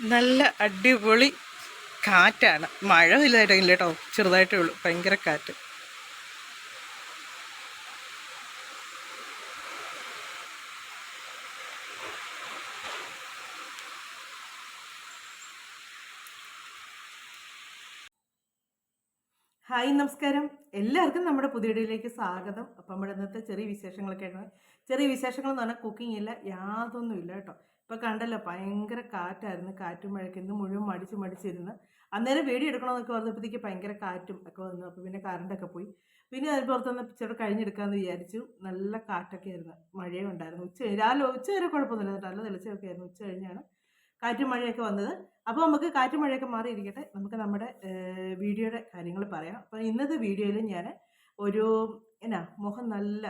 നല്ല അടിപൊളി കാറ്റാണ്. മഴ വലുതായിട്ടില്ല കേട്ടോ ചെറുതായിട്ടേ ഉള്ളൂ ഭയങ്കര കാറ്റ്. ഹായ് നമസ്കാരം. എല്ലാവർക്കും നമ്മുടെ പുതിയ വീഡിയോയിലേക്ക് സ്വാഗതം. അപ്പം നമ്മുടെ ഇന്നത്തെ ചെറിയ വിശേഷങ്ങളൊക്കെ ആയിരുന്നു ചെറിയ വിശേഷങ്ങൾ എന്ന് പറഞ്ഞാൽ കുക്കിംഗ് ഇല്ല യാതൊന്നും ഇല്ല കേട്ടോ. ഇപ്പോൾ കണ്ടല്ലോ ഭയങ്കര കാറ്റായിരുന്നു. കാറ്റും മഴയ്ക്ക്. ഇന്ന് മുഴുവൻ മടിച്ച് മടിച്ചിരുന്ന്. അന്നേരം വീഡിയോ എടുക്കണമെന്നൊക്കെ പറഞ്ഞപ്പോഴത്തേക്ക് ഭയങ്കര കാറ്റും ഒക്കെ വന്നു. അപ്പോൾ പിന്നെ കറണ്ടൊക്കെ പോയി. പിന്നെ അതിന് പുറത്തുനിന്ന് ഇച്ചിരി കഴിഞ്ഞെടുക്കാമെന്ന് വിചാരിച്ചു. നല്ല കാറ്റൊക്കെ ആയിരുന്നു. മഴയും ഉണ്ടായിരുന്നു. ഉച്ച രാവിലെ ഉച്ച വരെ കുഴപ്പമൊന്നുമില്ല. നല്ല തെളിച്ചൊക്കെ ആയിരുന്നു. ഉച്ച കഴിഞ്ഞാണ് കാറ്റും മഴയൊക്കെ വന്നത്. അപ്പോൾ നമുക്ക് കാറ്റും മഴയൊക്കെ മാറിയിരിക്കട്ടെ. നമുക്ക് നമ്മുടെ വീഡിയോയുടെ കാര്യങ്ങൾ പറയാം. അപ്പോൾ ഇന്നത്തെ വീഡിയോയിൽ ഞാൻ ഒരു എന്നാ മുഖം നല്ല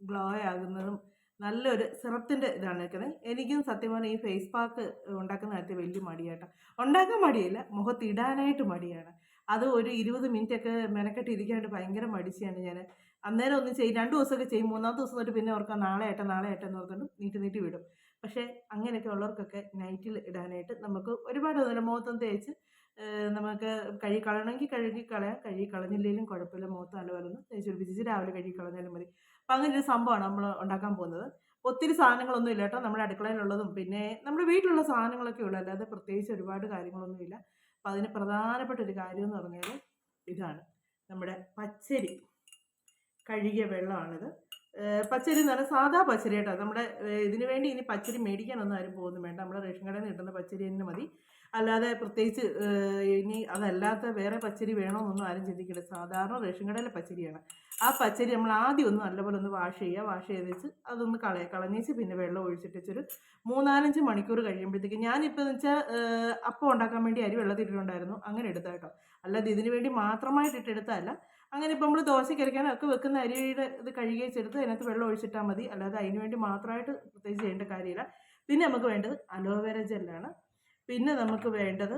ഗ്ലോ ആകുന്നതും നല്ലൊരു സിറത്തിന്റെ ഇതാണ് നിൽക്കുന്നത് എനിക്കും സത്യം പറഞ്ഞാൽ ഈ ഫേസ് പാക്ക് ഉണ്ടാക്കുന്ന കാര്യത്തിൽ വലിയ മടിയാട്ടോ. ഉണ്ടാക്കാൻ മടിയല്ല മുഖത്തിടാനായിട്ട് മടിയാണ്. അത് ഒരു ഇരുപത് മിനിറ്റ് ഒക്കെ മെനക്കെട്ട് ഇരിക്കാനായിട്ട് ഭയങ്കര മടിച്ചാണ് ഞാൻ അന്നേരം ഒന്ന് ചെയ്യും രണ്ട് ദിവസമൊക്കെ ചെയ്യും. മൂന്നാമത്തെ ദിവസം തൊട്ട് പിന്നെ ഓർക്കാം നാളെ ആട്ടെ നാളെ ആട്ടെ എന്ന് ഓർത്തുകൊണ്ട് നീട്ടി നീട്ടി വിടും. പക്ഷേ അങ്ങനെയൊക്കെ ഉള്ളവർക്കൊക്കെ നൈറ്റിൽ ഇടാനായിട്ട് നമുക്ക് ഒരുപാട് നല്ല മുഖത്തൊന്നും തേച്ച് നമുക്ക് കഴുകി കളയണമെങ്കിൽ കഴുകി കളയാം. കഴുകി കളഞ്ഞില്ലെങ്കിലും കുഴപ്പമില്ല. മുഖത്ത് നല്ലപോലെ ഒന്ന് തേച്ച് പിടിപ്പിച്ച് രാവിലെ കഴുകി കളഞ്ഞാലും മതി. അപ്പം അങ്ങനെ ഒരു സംഭവമാണ് നമ്മൾ ഉണ്ടാക്കാൻ പോകുന്നത്. ഒത്തിരി സാധനങ്ങളൊന്നും ഇല്ല കേട്ടോ നമ്മുടെ അടുക്കളയിലുള്ളതും. പിന്നെ നമ്മുടെ വീട്ടിലുള്ള സാധനങ്ങളൊക്കെ ഉള്ളൂ. അല്ലാതെ പ്രത്യേകിച്ച് ഒരുപാട് കാര്യങ്ങളൊന്നുമില്ല അപ്പം അതിന് പ്രധാനപ്പെട്ട ഒരു കാര്യം എന്ന് പറഞ്ഞാൽ ഇതാണ്. നമ്മുടെ പച്ചരി കഴുകിയ വെള്ളമാണിത്. പച്ചരി എന്ന് പറഞ്ഞാൽ സാധാ പച്ചരി കേട്ടോ. നമ്മുടെ ഇതിനു വേണ്ടി ഇനി പച്ചരി മേടിക്കാനൊന്നും ആരും പോകുന്നു. വേണ്ട. നമ്മുടെ റേഷൻ കടയിൽ നിന്ന് കിട്ടുന്ന പച്ചരി തന്നെ മതി. അല്ലാതെ പ്രത്യേകിച്ച് ഇനി അതല്ലാത്ത വേറെ പച്ചരി വേണമെന്നൊന്നും ആരും ചിന്തിക്കില്ല സാധാരണ റേഷൻ കടയിലെ പച്ചരിയാണ്. ആ പച്ചരി നമ്മൾ ആദ്യം ഒന്ന് നല്ലപോലെ ഒന്ന് വാഷ് ചെയ്യുക. വാഷ് ചെയ്ത് വെച്ച് അതൊന്ന് കളയുക കളഞ്ഞേച്ച് പിന്നെ വെള്ളം ഒഴിച്ചിട്ട് വെച്ചൊരു മൂന്നാലഞ്ച് മണിക്കൂർ കഴിയുമ്പോഴത്തേക്ക് ഞാനിപ്പോൾ എന്ന് വെച്ചാൽ അപ്പം ഉണ്ടാക്കാൻ വേണ്ടി അരി വെള്ളത്തിട്ടിട്ടുണ്ടായിരുന്നു അങ്ങനെ എടുത്താൽ കേട്ടോ. അല്ലാതെ ഇതിന് വേണ്ടി മാത്രമായിട്ട് ഇട്ടെടുത്തതല്ല. അങ്ങനെ ഇപ്പം നമ്മൾ ദോശയ്ക്ക് അരയ്ക്കാനോ ഒക്കെ വെക്കുന്ന അരിയുടെ ഇത് കഴുകി വെച്ചെടുത്ത് അതിനകത്ത് വെള്ളം ഒഴിച്ചിട്ടാൽ മതി. അല്ലാതെ അതിന് വേണ്ടി മാത്രമായിട്ട് പ്രത്യേകിച്ച് ചെയ്യേണ്ട കാര്യമില്ല. പിന്നെ നമുക്ക് വേണ്ടത് അലോവേര ജെല്ലാണ്. പിന്നെ നമുക്ക് വേണ്ടത്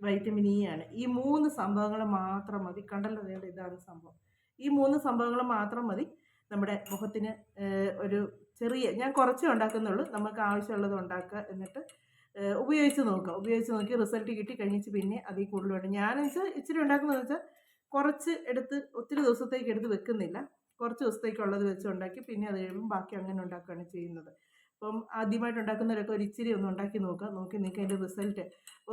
വൈറ്റമിൻ ഇ ആണ്. ഈ മൂന്ന് സംഭവങ്ങൾ മാത്രം മതി. കണ്ടല്ലോ വേണ്ട ഇതാണ് സംഭവം. ഈ മൂന്ന് സംഭവങ്ങൾ മാത്രം മതി നമ്മുടെ മുഖത്തിന് ഒരു ചെറിയ ഞാൻ കുറച്ചേ ഉണ്ടാക്കുന്നുള്ളൂ. നമുക്ക് ആവശ്യമുള്ളത് ഉണ്ടാക്കുക എന്നിട്ട് ഉപയോഗിച്ച് നോക്കുക. ഉപയോഗിച്ച് നോക്കി റിസൾട്ട് കിട്ടി കഴിഞ്ഞിട്ട് പിന്നെ അതിൽ കൂടുതൽ വേണം ഞാനെന്ന് വെച്ചാൽ ഇച്ചിരി ഉണ്ടാക്കുന്നതെന്ന് വെച്ചാൽ കുറച്ച് എടുത്ത് ഒത്തിരി ദിവസത്തേക്ക് എടുത്ത് വെക്കുന്നില്ല. കുറച്ച് ദിവസത്തേക്കുള്ളത് വെച്ച് ഉണ്ടാക്കി പിന്നെ അത് കഴിയുമ്പം ബാക്കി അങ്ങനെ ഉണ്ടാക്കുകയാണ് ചെയ്യുന്നത്. അപ്പം ആദ്യമായിട്ട് ഉണ്ടാക്കുന്നവരൊക്കെ ഒരു ഇച്ചിരി ഒന്ന് ഉണ്ടാക്കി നോക്കുക. നോക്കി നിങ്ങൾക്ക് അതിന്റെ റിസൾട്ട്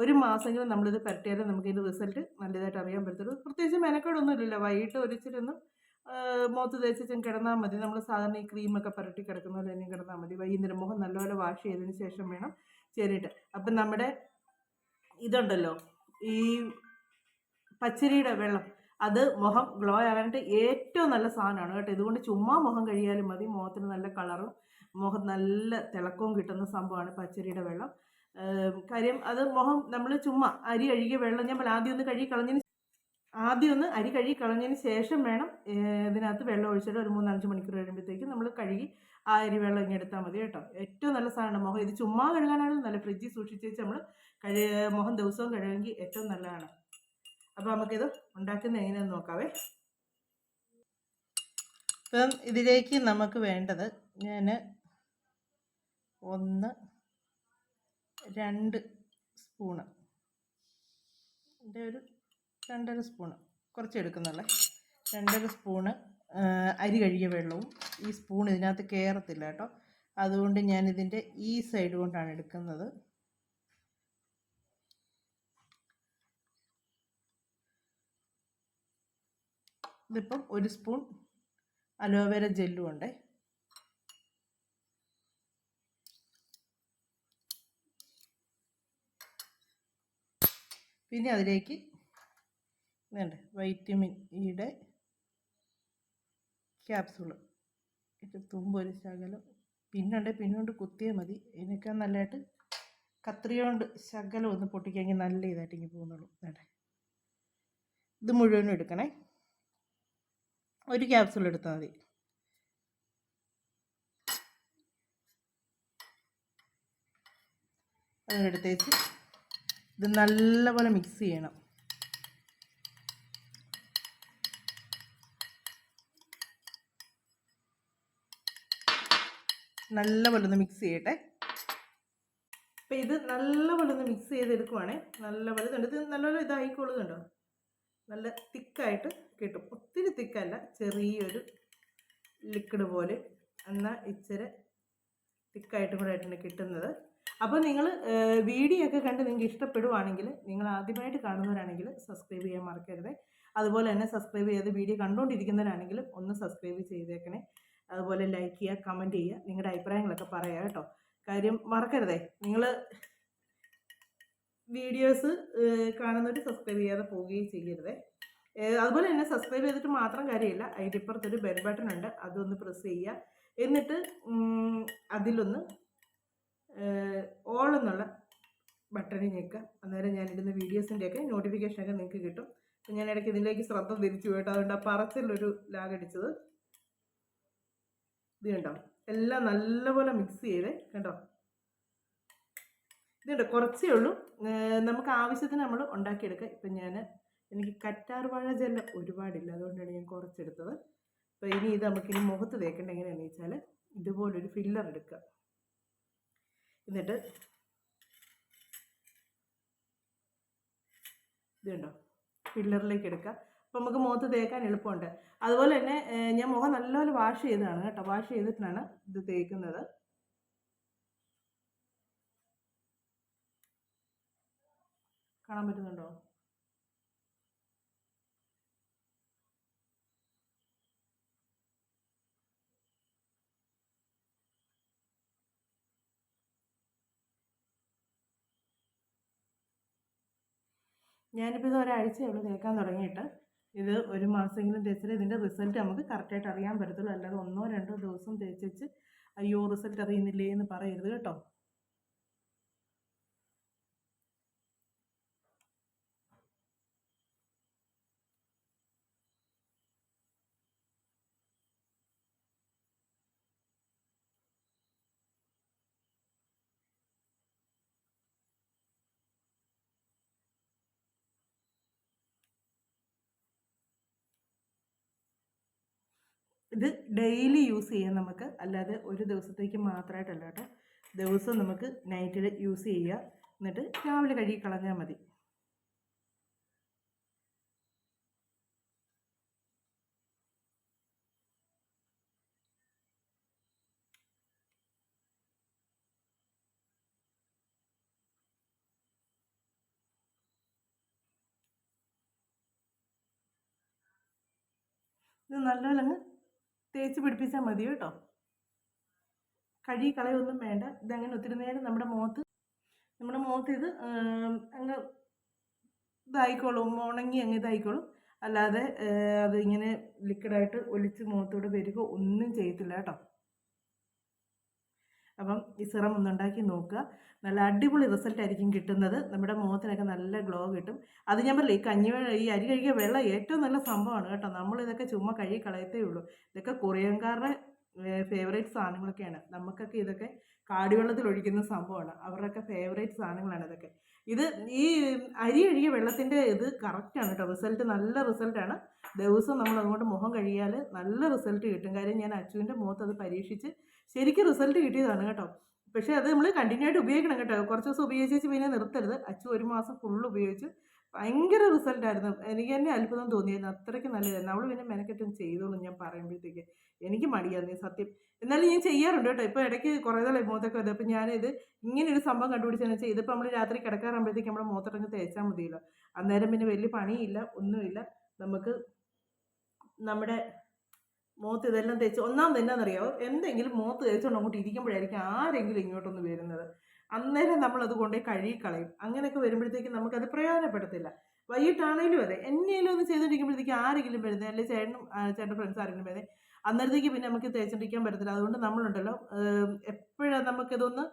ഒരു മാസമെങ്കിലും നമ്മളിത് പരട്ടിയാലേ നമുക്ക് ഇതിന്റെ റിസൾട്ട് നല്ലതായിട്ട് അറിയാൻ പറ്റത്തുള്ളൂ. പ്രത്യേകിച്ച് മെനക്കേടൊന്നും ഇല്ലല്ലോ. വൈകിട്ട് ഒരു ഇച്ചിരി ഒന്ന് മുഖത്ത് തേച്ചും കിടന്നാൽ മതി. നമ്മൾ സാധാരണ ഈ ക്രീമൊക്കെ പരട്ടി കിടക്കുന്ന പോലെ തന്നെ കിടന്നാൽ മതി. വൈകുന്നേരം മുഖം നല്ലപോലെ വാഷ് ചെയ്തതിന് ശേഷം വേണം ചേരിയിട്ട്. അപ്പം നമ്മുടെ ഇതുണ്ടല്ലോ ഈ പച്ചരിയുടെ വെള്ളം. അത് മുഖം ഗ്ലോ ആകാനായിട്ട് ഏറ്റവും നല്ല സാധനമാണ് കേട്ടോ. ഇതുകൊണ്ട് ചുമ്മാ മുഖം കഴിയാലും മതി. മുഖത്തിന് നല്ല കളറും മുഖം നല്ല തിളക്കവും കിട്ടുന്ന സംഭവമാണ് പച്ചരിയുടെ വെള്ളം. കാര്യം അത് മുഖം നമ്മൾ ചുമ്മാ അരി കഴുകിയ വെള്ളം ഞാൻ ആദ്യം ഒന്ന് കഴുകി കളഞ്ഞതിന് ആദ്യം ഒന്ന് അരി കഴുകി കളഞ്ഞതിന് ശേഷം വേണം ഇതിനകത്ത് വെള്ളം ഒഴിച്ചിട്ട് ഒരു മൂന്നാലഞ്ച് മണിക്കൂർ കഴിയുമ്പോഴത്തേക്കും നമ്മൾ കഴുകി ആ അരി വെള്ളം ഇങ്ങനെ എടുത്താൽ മതി കേട്ടോ. ഏറ്റവും നല്ല സാധനമാണ് മുഖം. ഇത് ചുമ്മാ കഴുകാനാണ് നല്ല ഫ്രിഡ്ജിൽ സൂക്ഷിച്ച് വെച്ച് നമ്മൾ കഴു മുഖം ദിവസവും കഴുകുമെങ്കിൽ ഏറ്റവും നല്ലതാണ്. അപ്പോൾ നമുക്കിത് ഉണ്ടാക്കുന്നത് എങ്ങനെയാണെന്ന് നോക്കാവേ. ഇപ്പം ഇതിലേക്ക് നമുക്ക് വേണ്ടത് ഞാൻ ഒന്ന് രണ്ട് സ്പൂണ്. ഇതിന്റെ ഒരു രണ്ടര സ്പൂണ്. കുറച്ച് എടുക്കുന്നുള്ളേ. രണ്ടര സ്പൂണ് അരി കഴുകിയ വെള്ളവും ഈ സ്പൂൺ ഇതിനകത്ത് കയറത്തില്ല കേട്ടോ. അതുകൊണ്ട് ഞാനിതിന്റെ ഈ സൈഡ് കൊണ്ടാണ് എടുക്കുന്നത്. ഇതിപ്പം ഒരു സ്പൂൺ അലോവേര ജെല്ലും ഉണ്ട് പിന്നെ അതിലേക്ക് വേണ്ട വൈറ്റമിൻ ഇയുടെ ക്യാപ്സൂൾ തുമ്പൊരു ശകലം. പിന്നുണ്ട് പിന്നുകൊണ്ട് കുത്തിയാൽ മതി. എനിക്ക് നല്ലതായിട്ട് കത്രിക കൊണ്ട് ശകലം ഒന്ന് പൊട്ടിക്കാമെങ്കിൽ നല്ല ഇതായിട്ട് ഇങ്ങനെ പോകുന്നുള്ളൂ. വേണ്ടേ? ഇത് മുഴുവനും എടുക്കണേ. ഒരു ക്യാപ്സൂൾ എടുത്താൽ മതി. അതെടുത്തേച്ച് ഇത് നല്ലപോലെ മിക്സ് ചെയ്യണം. നല്ലപോലെ ഒന്ന് മിക്സ് ചെയ്യട്ടെ. അപ്പം ഇത് നല്ലപോലെ ഒന്ന് മിക്സ് ചെയ്തെടുക്കുവാണേ. നല്ലപോലെ ഇത് നല്ലപോലെ ഇതായിക്കോളൂ കണ്ടോ? നല്ല തിക്കായിട്ട് കിട്ടും. ഒത്തിരി തിക്കല്ല ചെറിയൊരു ലിക്വിഡ് പോലെ. എന്നാൽ ഇച്ചിരി തിക്കായിട്ടും കൂടെ ആയിട്ടാണ് കിട്ടുന്നത്. അപ്പോൾ നിങ്ങൾ വീഡിയോ ഒക്കെ കണ്ട് നിങ്ങൾക്ക് ഇഷ്ടപ്പെടുവാണെങ്കിൽ നിങ്ങൾ ആദ്യമായിട്ട് കാണുന്നവരാണെങ്കിൽ സബ്സ്ക്രൈബ് ചെയ്യാൻ മറക്കരുത്. അതുപോലെ തന്നെ സബ്സ്ക്രൈബ് ചെയ്ത് വീഡിയോ കണ്ടുകൊണ്ടിരിക്കുന്നവരാണെങ്കിലും ഒന്ന് സബ്സ്ക്രൈബ് ചെയ്തേക്കണേ. അതുപോലെ ലൈക്ക് ചെയ്യുക കമന്റ് ചെയ്യുക നിങ്ങളുടെ അഭിപ്രായങ്ങളൊക്കെ പറയാം കേട്ടോ. കാര്യം മറക്കരുതേ. നിങ്ങൾ വീഡിയോസ് കാണുന്നവർ സബ്സ്ക്രൈബ് ചെയ്യാതെ പോവുകയും ചെയ്യരുത്. അതുപോലെ തന്നെ സബ്സ്ക്രൈബ് ചെയ്തിട്ട് മാത്രം കാര്യമില്ല. അതിന്റെ ഇപ്പുറത്തൊരു ബെൽ ബട്ടൺ ഉണ്ട്. അതൊന്ന് പ്രസ് ചെയ്യുക. എന്നിട്ട് അതിലൊന്ന് ഓൾ എന്നുള്ള ബട്ടണിൽ ഞെക്കുക. അന്നേരം ഞാനിടുന്ന വീഡിയോസിന്റെയൊക്കെ നോട്ടിഫിക്കേഷനൊക്കെ നിങ്ങൾക്ക് കിട്ടും. അപ്പം ഞാൻ ഇടയ്ക്ക് ഇതിലേക്ക് ശ്രദ്ധ തിരിച്ചു കേട്ടോ. അതുകൊണ്ട് ആ പറച്ചിലൊരു ലാഗ് അടിച്ചത്. ഇത് കണ്ടോ? എല്ലാം നല്ലപോലെ മിക്സ് ചെയ്തേ കണ്ടോ? ഇതുണ്ട് കുറച്ചേ ഉള്ളൂ. നമുക്ക് ആവശ്യത്തിന് നമ്മൾ ഉണ്ടാക്കിയെടുക്കുക. ഇപ്പം ഞാൻ എനിക്ക് കറ്റാർ വാഴ ജെല്ല ഒരുപാടില്ല. അതുകൊണ്ടാണ് ഞാൻ കുറച്ചെടുത്തത്. അപ്പോൾ ഇനി ഇത് നമുക്കിനി മുഖത്ത് തേക്കേണ്ട എങ്ങനെയാണെന്ന് വെച്ചാൽ ഇതുപോലൊരു ഫില്ലർ എടുക്കുക എന്നിട്ട് ഇതുണ്ടോ ഫില്ലറിലേക്ക് എടുക്കുക അപ്പോൾ നമുക്ക് മുഖത്ത് തേക്കാൻ എളുപ്പമുണ്ട്. അതുപോലെ തന്നെ ഞാൻ മുഖം നല്ലപോലെ വാഷ് ചെയ്തതാണ് കേട്ടോ. വാഷ് ചെയ്തിട്ടാണ് ഇത് തേക്കുന്നത്. കാണാൻ പറ്റുന്നുണ്ടോ? ഞാനിപ്പോൾ ഇത് ഒരാഴ്ചയേ ഉള്ളൂ തേക്കാൻ തുടങ്ങിയിട്ട്. ഇത് ഒരു മാസമെങ്കിലും തേച്ചാൽ ഇതിന്റെ റിസൾട്ട് നമുക്ക് കറക്റ്റായിട്ട് അറിയാൻ പറ്റത്തുള്ളൂ. അല്ലാതെ ഒന്നോ രണ്ടോ ദിവസം തേച്ചിച്ച് അയ്യോ റിസൾട്ട് അറിയുന്നില്ലേ എന്ന് പറയരുത് കേട്ടോ. ഇത് ഡെയിലി യൂസ് ചെയ്യാം നമുക്ക് അല്ലാതെ ഒരു ദിവസത്തേക്ക് മാത്രമായിട്ടല്ല കേട്ടോ. ദിവസം നമുക്ക് നൈറ്റിൽ യൂസ് ചെയ്യുക എന്നിട്ട് രാവിലെ കഴുകി കളഞ്ഞാൽ മതി. ഇത് നല്ലപോലെ തേച്ച് പിടിപ്പിച്ചാൽ മതി കേട്ടോ. കഴുകി കളയൊന്നും വേണ്ട. ഇതങ്ങനെ ഒത്തിരി നേരം നമ്മുടെ മുഖത്ത് നമ്മുടെ മുഖത്ത് ഇത് അങ്ങ് ഇതായിക്കോളും ഉണങ്ങി അങ്ങ് ഇതായിക്കോളും. അല്ലാതെ അതിങ്ങനെ ലിക്വിഡായിട്ട് ഒലിച്ച് മുഖത്തൂടെ വരിക ഒന്നും ചെയ്യത്തില്ല കേട്ടോ. അപ്പം ഈ സിറം ഒന്ന് ഉണ്ടാക്കി നോക്കുക. നല്ല അടിപൊളി റിസൾട്ട് ആയിരിക്കും കിട്ടുന്നത്. നമ്മുടെ മുഖത്തിനൊക്കെ നല്ല ഗ്ലോ കിട്ടും. അത് ഞാൻ പറയില്ല ഈ കഞ്ഞി ഈ അരി കഴുകിയ വെള്ളം ഏറ്റവും നല്ല സംഭവമാണ് കേട്ടോ. നമ്മൾ ഇതൊക്കെ ചുമ്മാ കഴുകി കളയത്തേ ഉള്ളൂ. ഇതൊക്കെ കൊറിയൻകാരുടെ ഫേവറേറ്റ് സാധനങ്ങളൊക്കെയാണ്. നമുക്കൊക്കെ ഇതൊക്കെ കാടിവെള്ളത്തിൽ ഒഴിക്കുന്ന സംഭവമാണ്. അവരുടെയൊക്കെ ഫേവറേറ്റ് സാധനങ്ങളാണ് ഇതൊക്കെ. ഇത് ഈ അരി കഴുകിയ വെള്ളത്തിന്റെ ഇത് കറക്റ്റാണ് കേട്ടോ. റിസൾട്ട് നല്ല റിസൾട്ടാണ് ദിവസം നമ്മൾ അതുകൊണ്ട് മുഖം കഴുകിയാൽ നല്ല റിസൾട്ട് കിട്ടും. കാര്യം ഞാൻ അച്ചുവിന്റെ മുഖത്ത് അത് പരീക്ഷിച്ച് ശരിക്കും റിസൾട്ട് കിട്ടിയതാണ് കേട്ടോ. പക്ഷേ അത് നമ്മൾ കണ്ടിന്യൂ ആയിട്ട് ഉപയോഗിക്കണം കേട്ടോ. കുറച്ച് ദിവസം ഉപയോഗിച്ച് പിന്നെ നിർത്തരുത്. അച്ചു ഒരു മാസം ഫുൾ ഉപയോഗിച്ച് ഭയങ്കര റിസൾട്ടായിരുന്നു എനിക്ക് തന്നെ അത്ഭുതം തോന്നിയായിരുന്നു. അത്രയ്ക്ക് നല്ലതായിരുന്നു. അവൾ പിന്നെ മെനക്കെട്ടും ചെയ്തോളും ഞാൻ പറയുമ്പോഴത്തേക്ക്. എനിക്ക് മടിയായിരുന്നു സത്യം. എന്നാലും ഞാൻ ചെയ്യാറുണ്ട് കേട്ടോ. ഇപ്പോൾ ഇടയ്ക്ക് കുറേ നാളെ മുഖത്തൊക്കെ വരും അപ്പോൾ ഞാനിത് ഇങ്ങനെ ഒരു സംഭവം കണ്ടുപിടിച്ചെന്ന് വെച്ചാൽ ഇതിപ്പോൾ നമ്മൾ രാത്രി കിടക്കാറാകുമ്പോഴത്തേക്ക് നമ്മുടെ മുഖത്തടങ്ങ് തേച്ചാൽ മതിയല്ലോ. അന്നേരം പിന്നെ വലിയ പണിയില്ല ഒന്നുമില്ല. നമുക്ക് നമ്മുടെ മുഖത്ത് ഇതെല്ലാം തേച്ച് ഒന്നാമത് എന്നാണെന്നറിയാമോ എന്തെങ്കിലും മുഖത്ത് തേച്ചുകൊണ്ട് അങ്ങോട്ട് ഇരിക്കുമ്പോഴായിരിക്കും ആരെങ്കിലും ഇങ്ങോട്ടൊന്ന് വരുന്നത്. അന്നേരം നമ്മളത് കൊണ്ടുപോയി കഴുകി കളയും അങ്ങനെയൊക്കെ വരുമ്പോഴത്തേക്കും നമുക്കത് പ്രയോജനപ്പെടത്തില്ല. വൈകിട്ടാണെങ്കിലും അതെ. എന്നെങ്കിലും ഒന്ന് ചെയ്തുകൊണ്ടിരിക്കുമ്പോഴത്തേക്ക് ആരെങ്കിലും വരുന്നത് അല്ലെങ്കിൽ ചേട്ടനും ചേട്ടന്റെ ഫ്രണ്ട്സ് ആരെങ്കിലും വരുന്നത് അന്നേരത്തേക്ക് പിന്നെ നമുക്ക് തേച്ചോണ്ടിരിക്കാൻ പറ്റത്തില്ല. അതുകൊണ്ട് നമ്മളുണ്ടല്ലോ എപ്പോഴാണ് നമുക്കിതൊന്ന്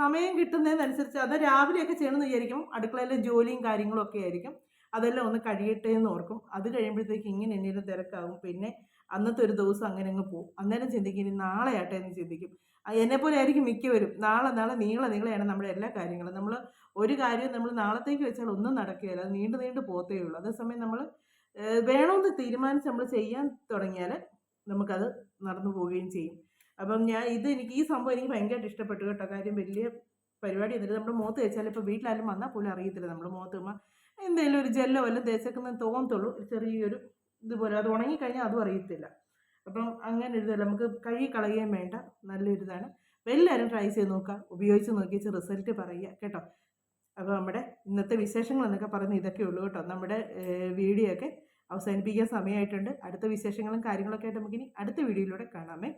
സമയം കിട്ടുന്നതിനനുസരിച്ച് അത് രാവിലെയൊക്കെ ചെയ്യണമെന്ന് വിചാരിക്കും. അടുക്കളയിലെ ജോലിയും കാര്യങ്ങളും ഒക്കെ ആയിരിക്കും. അതെല്ലാം ഒന്ന് കഴിയട്ടെ എന്ന് ഓർക്കും. അത് കഴിയുമ്പോഴത്തേക്ക് ഇങ്ങനെ എന്തെങ്കിലും തിരക്കാകും പിന്നെ അന്നത്തെ ഒരു ദിവസം അങ്ങനെ അങ്ങ് പോകും അന്നേരം ചിന്തിക്കും ഇനി നാളെ ആട്ടെ എന്ന് ചിന്തിക്കും. എന്നെ പോലെ ആയിരിക്കും മിക്കവരും. നാളെ നാളെ നീളെ നീളെയാണ് നമ്മുടെ എല്ലാ കാര്യങ്ങളും. നമ്മൾ ഒരു കാര്യവും നമ്മൾ നാളത്തേക്ക് വെച്ചാൽ ഒന്നും നടക്കുകയില്ല. അത് നീണ്ടു നീണ്ടു പോത്തേ ഉള്ളൂ. അതേസമയം നമ്മൾ വേണമെന്ന് തീരുമാനിച്ച് നമ്മൾ ചെയ്യാൻ തുടങ്ങിയാൽ നമുക്കത് നടന്നു പോവുകയും ചെയ്യും. അപ്പം ഞാൻ ഇത് എനിക്ക് ഈ സംഭവം എനിക്ക് ഭയങ്കരമായിട്ട് ഇഷ്ടപ്പെട്ടു കേട്ടോ. കാര്യം വലിയ പരിപാടി എന്നിട്ട് നമ്മുടെ മുഖത്ത് തേച്ചാൽ ഇപ്പോൾ വീട്ടിലാരും വന്നാൽ പോലും അറിയത്തില്ല. നമ്മൾ മുഖത്ത് എന്തെങ്കിലും ഒരു ജെല്ലോ വല്ലതും തേച്ചേക്കുന്നത് തോന്നത്തുള്ളൂ. ചെറിയൊരു ഇതുപോലെ അത് ഉണങ്ങിക്കഴിഞ്ഞാൽ അതും അറിയത്തില്ല. അപ്പം അങ്ങനെ ഒരു ഇതല്ല നമുക്ക് കഴുകി കളയുകയും വേണ്ട. നല്ലൊരു ഇതാണ് എല്ലാവരും ട്രൈ ചെയ്ത് നോക്കുക. ഉപയോഗിച്ച് നോക്കിയിച്ച് റിസൾട്ട് പറയുക. കേട്ടോ? അപ്പോൾ നമ്മുടെ ഇന്നത്തെ വിശേഷങ്ങൾ എന്നൊക്കെ പറയുന്നത് ഇതൊക്കെ ഉള്ളൂ കേട്ടോ. നമ്മുടെ വീഡിയോ ഒക്കെ അവസാനിപ്പിക്കാൻ സമയമായിട്ടുണ്ട്. അടുത്ത വിശേഷങ്ങളും കാര്യങ്ങളൊക്കെ ആയിട്ട് നമുക്കിനി അടുത്ത വീഡിയോയിലൂടെ കാണാമേ.